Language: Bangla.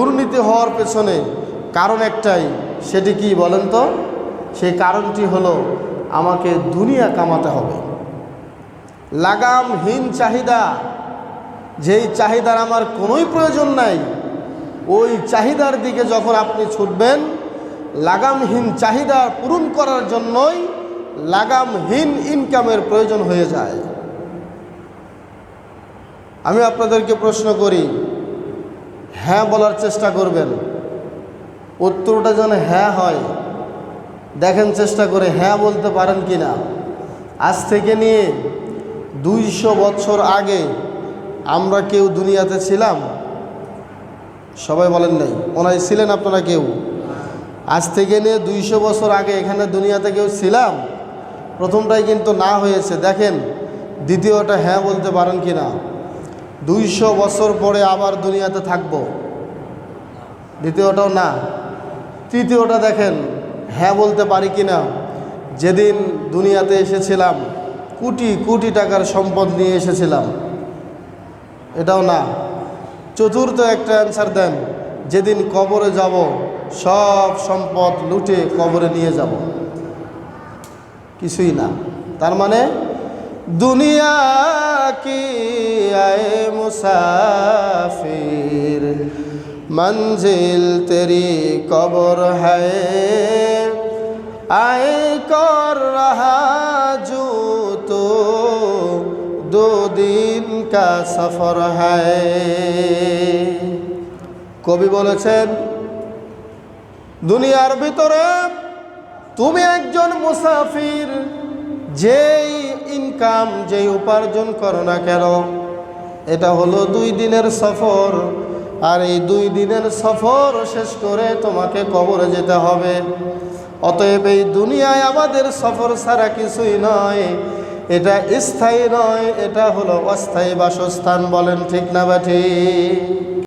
দুর্নীতি হওয়ার পেছনে কারণ একটাই, সেটি কি বলেন তো? সেই কারণটি হলো আমাকে দুনিয়া কামাতে হবে। লাগামহীন চাহিদা, যেই চাহিদার আমার কোনোই প্রয়োজন নাই, ওই চাহিদার দিকে যখন আপনি ছুটবেন, লাগামহীন চাহিদা পূরণ করার জন্যই লাগামহীন ইনকামের প্রয়োজন হয়ে যায়। আমি আপনাদেরকে প্রশ্ন করি হ্যাঁ বলার চেষ্টা করবেন। উত্তরটা যেন হ্যাঁ হয়। দেখেন চেষ্টা করে হ্যাঁ বলতে পারেন কি না আজ থেকে নিয়ে দুইশো বছর আগে আমরা কেউ দুনিয়াতে ছিলাম? সবাই বলেন নাই। ওনায় ছিলেন আপনারা কেউ? আজ থেকে নিয়ে দুইশো বছর আগে এখানে দুনিয়াতে কেউ ছিলাম? প্রথমটাই কিন্তু না হয়েছে। দেখেন, দ্বিতীয়টা হ্যাঁ বলতে পারেন কি না দুইশো বছর পরে আবার দুনিয়াতে থাকব। দ্বিতীয়টাও না। তৃতীয়টা দেখেন হ্যাঁ বলতে পারি কি না যেদিন দুনিয়াতে এসেছিলাম, কোটি কোটি টাকার সম্পদ নিয়ে এসেছিলাম। এটাও না। চতুর্থ একটা অ্যান্সার দেন, যেদিন কবরে যাব, সব সম্পদ লুটে কবরে নিয়ে যাব। কিছুই না। তার মানে দুনিয়া কি আয়ে মুসাফির मंजिल तेरी कब्र है आए कर रहा जो तो दो दिन का सफर है কবি বলেছেন দুনিয়ার ভিতরে তুমি একজন মুসাফির যেই ইনকাম যেই উপার্জন করো না কেন এটা হলো দুই দিনের সফর। আর এই দুই দিনের সফর শেষ করে তোমাকে কবরে যেতে হবে। অতএব এই দুনিয়ায় আমাদের সফর ছাড়া কিছুই নয়। এটা স্থায়ী নয়, এটা হলো অস্থায়ী বাসস্থান বলেন ঠিক না বা ঠিক?